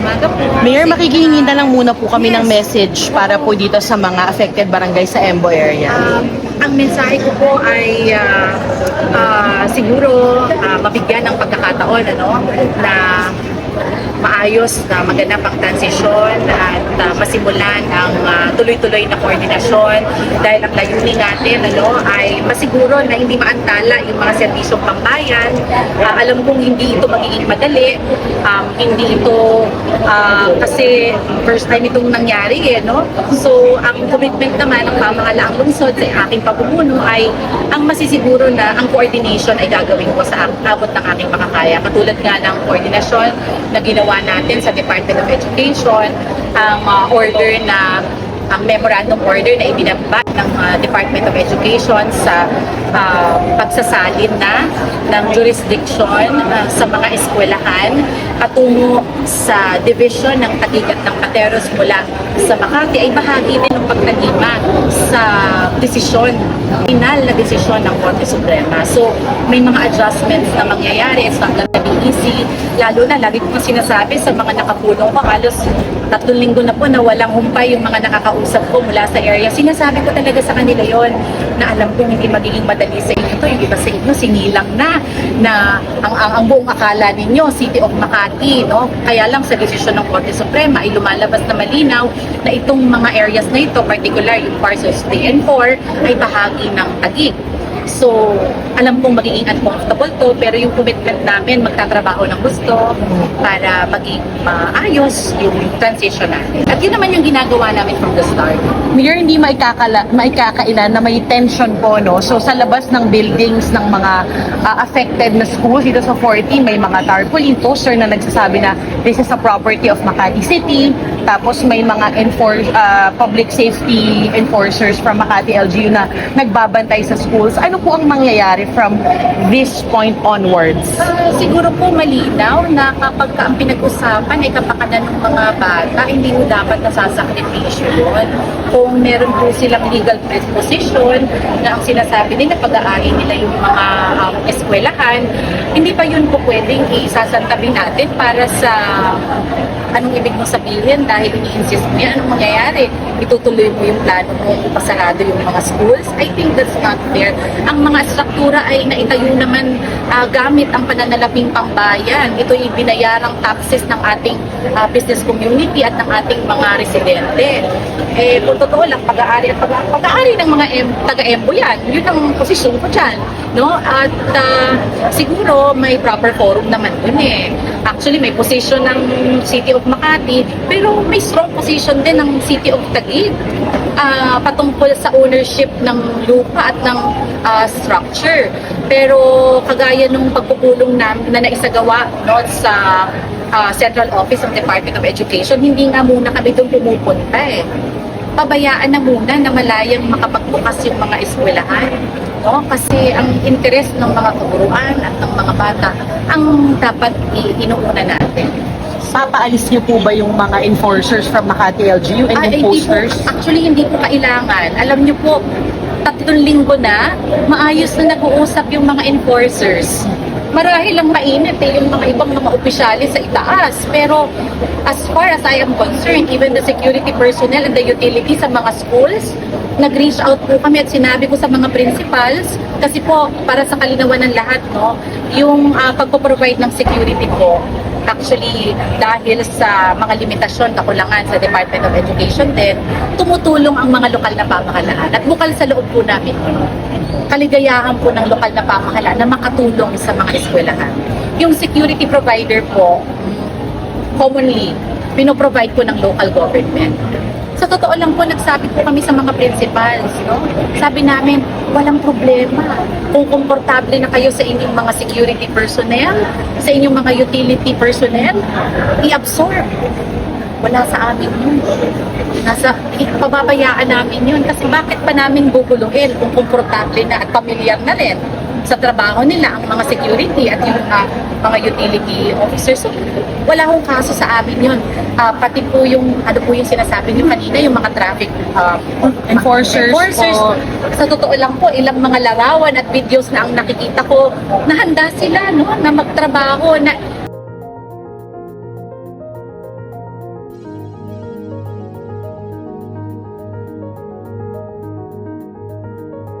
umaga po. Mayor, makikihingi na lang muna po kami yes. ng message para po dito sa mga affected barangay sa Embo area. Um, ang mensahe ko po ay uh, uh, siguro uh, mabigyan ng pagkakataon ano, na maayos na maganap ang transisyon at ah, masimulan ang ah, tuloy-tuloy na koordinasyon dahil ang layunin natin ano, ay masiguro na hindi maantala yung mga serbisyong pambayan. Ah, alam kong hindi ito magiging madali, um, hindi ito ah, kasi first time itong nangyari eh, no? So, ang commitment naman ng pamahalaang lungsod sa aking pamumuno ay ang masisiguro na ang coordination ay gagawin ko sa abot ng aking makakaya. Katulad nga ng coordination na ginawa natin sa Department of Education, ang uh, order na ang memorandum order na ibinaba ng uh, Department of Education sa uh, pagsasalin na ng jurisdiction uh, sa mga eskwelahan patungo sa division ng Tagigat ng Pateros mula sa Makati ay bahagi din ng pagtalima sa desisyon, final na desisyon ng Korte Suprema. So, may mga adjustments na mangyayari. It's not gonna be easy. Lalo na, lagi ko sinasabi sa mga nakapulong ko, halos tatlong linggo na po na walang humpay yung mga nakakausap ko mula sa area. Sinasabi ko talaga sa kanila yon na alam kong hindi magiging madali sa inyo to. Yung iba sa inyo, sinilang na na ang, ang, ang buong akala ninyo, City of Makati, no? Kaya lang sa desisyon ng Korte Suprema ay lumalabas na malinaw na itong mga areas na ito, particular yung parcels 3 and 4, ay bahagi ng Taguig. So, alam kong magiging uncomfortable to, pero yung commitment namin, magtatrabaho ng gusto para maging maayos yung transition natin. At yun naman yung ginagawa namin from the start. Mayor, hindi maikakala, maikakailan na may tension po, no? So, sa labas ng buildings ng mga ah, affected na schools dito sa 14, may mga tarpaulin poster na nagsasabi na this is a property of Makati City. Tapos may mga enforce, ah, public safety enforcers from Makati LGU na nagbabantay sa schools. Ano po ang mangyayari from this point onwards? Ah, siguro po malinaw na kapag ka ang pinag-usapan ay kapakanan ng mga bata, hindi mo dapat nasasakripisyo yun. Kung meron po silang legal position na ang sinasabi nila pag-aari nila yung mga um, eskwelahan, hindi pa yun po pwedeng isasantabi natin para sa anong ibig mong sabihin dahil ini-insist mo yan, anong mangyayari? Itutuloy mo yung plano mo pasarado yung mga schools? I think that's not fair. Ang mga struktura ay naitayo naman ah, gamit ang pananalaping pambayan. Ito ay binayarang taxes ng ating ah, business community at ng ating mga residente. Eh, kung totoo lang, pag-aari at pag- pag-aari ng mga em, taga-embo yan, yun ang posisyon ko dyan. No? At ah, siguro may proper forum naman dun eh. Actually, may position ng City of Makati, pero may strong position din ng City of Taguig ah, patungkol sa ownership ng lupa at ng ah, structure. Pero kagaya nung pagpupulong na, na naisagawa no, sa ah, Central Office ng Department of Education, hindi nga muna kami doon pumupunta eh. Pabayaan na muna na malayang makapagbukas yung mga eskwelahan. No? Kasi ang interest ng mga turuan at ng mga bata ang dapat inuuna natin. Papaalis niyo po ba yung mga enforcers from Makati LGU and Ah, yung hindi po, actually, hindi po kailangan. Alam niyo po, tatlong linggo na, maayos na nag-uusap yung mga enforcers. Marahil lang mainit eh, yung mga ibang mga opisyalis sa itaas. Pero as far as I am concerned, even the security personnel and the utility sa mga schools, nag-reach out po kami at sinabi ko sa mga principals, kasi po, para sa kalinawan ng lahat, no, yung uh, pagpo-provide ng security po, actually dahil sa mga limitasyon, kakulangan sa Department of Education din, tumutulong ang mga lokal na pamahalaan at bukal sa loob po namin kaligayahan po ng lokal na pamahalaan na makatulong sa mga eskwelahan. Yung security provider po, commonly, pinoprovide po ng local government. Sa totoo lang po, nagsabi po kami sa mga principals, no? Sabi namin, walang problema. Kung komportable na kayo sa inyong mga security personnel, sa inyong mga utility personnel, i-absorb. Wala sa amin yun. Nasa, pababayaan namin yun. Kasi bakit pa namin bubuluhin kung komportable na at pamilyar na rin sa trabaho nila ang mga security at yung ah, mga utility officers. So, wala akong kaso sa amin yun. Ah, pati po yung, ano po yung sinasabi niyo kanina, yung mga traffic ah, Enforcers enforcers. po. Sa totoo lang po, ilang mga larawan at videos na ang nakikita ko, na handa sila no, na magtrabaho, na